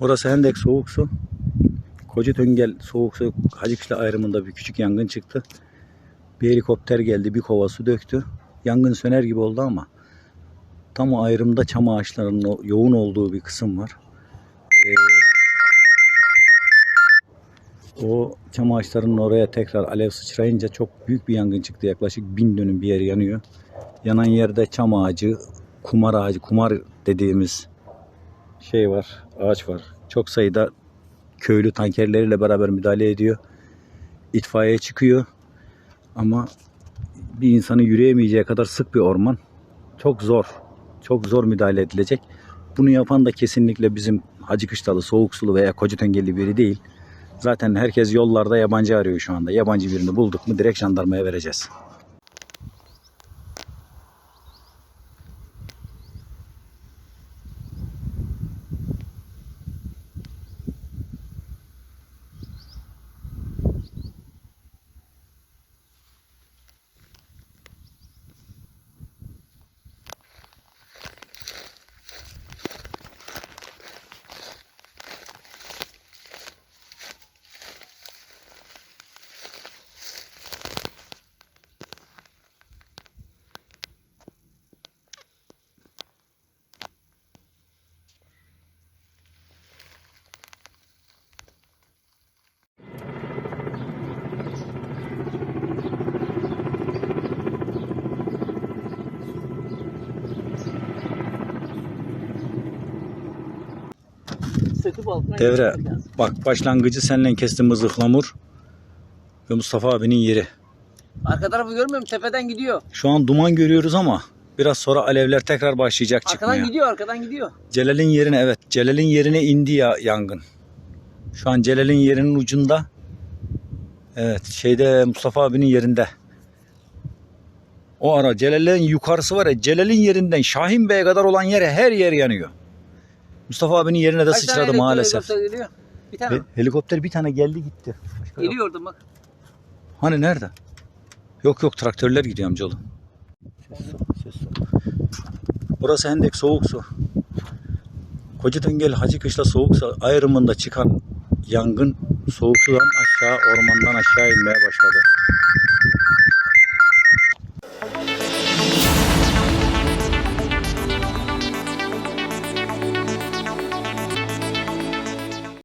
Orası Hendek Soğuk Su. Koca Töngel Soğuk Su Hacıkışla ayrımında bir küçük yangın çıktı. Bir helikopter geldi bir kova su döktü. Yangın söner gibi oldu ama tam o ayrımda çam ağaçlarının yoğun olduğu bir kısım var. Ee, o çam ağaçlarının oraya tekrar alev sıçrayınca çok büyük bir yangın çıktı. Yaklaşık bin dönüm bir yer yanıyor. Yanan yerde çam ağacı, kumar ağacı, kumar dediğimiz şey var, ağaç var. Çok sayıda köylü tankerleriyle beraber müdahale ediyor. İtfaiye çıkıyor. Ama bir insanı yürüyemeyeceği kadar sık bir orman. Çok zor. Çok zor müdahale edilecek. Bunu yapan da kesinlikle bizim Hacı Kışlalı, Soğuk Sulu veya Kocatengelli biri değil. Zaten herkes yollarda yabancı arıyor şu anda. Yabancı birini bulduk mu direkt jandarmaya vereceğiz. Söküp altına Devre bak başlangıcı senle kestiğimiz ıhlamur ve Mustafa abinin yeri. Arka tarafı görmüyor musun? Tepeden gidiyor. Şu an duman görüyoruz ama biraz sonra alevler tekrar başlayacak Arkadan çıkmaya. gidiyor, arkadan gidiyor. Celal'in yerine evet. Celal'in yerine indi ya yangın. Şu an Celal'in yerinin ucunda. Evet şeyde Mustafa abinin yerinde. O ara Celal'in yukarısı var ya Celal'in yerinden Şahin Bey'e kadar olan yere her yer yanıyor. Mustafa abinin yerine de Kaç tane sıçradı elektrik maalesef. helikopter Geliyor. Bir tane mi? helikopter bir tane geldi gitti. Başka yok. Bak. Hani nerede? Yok yok traktörler gidiyor amcaoğlu. Burası Hendek Soğuk Su. Koca Töngel Hacı Kışla Soğuk Su ayrımında çıkan yangın soğuk sudan aşağı ormandan aşağı inmeye başladı.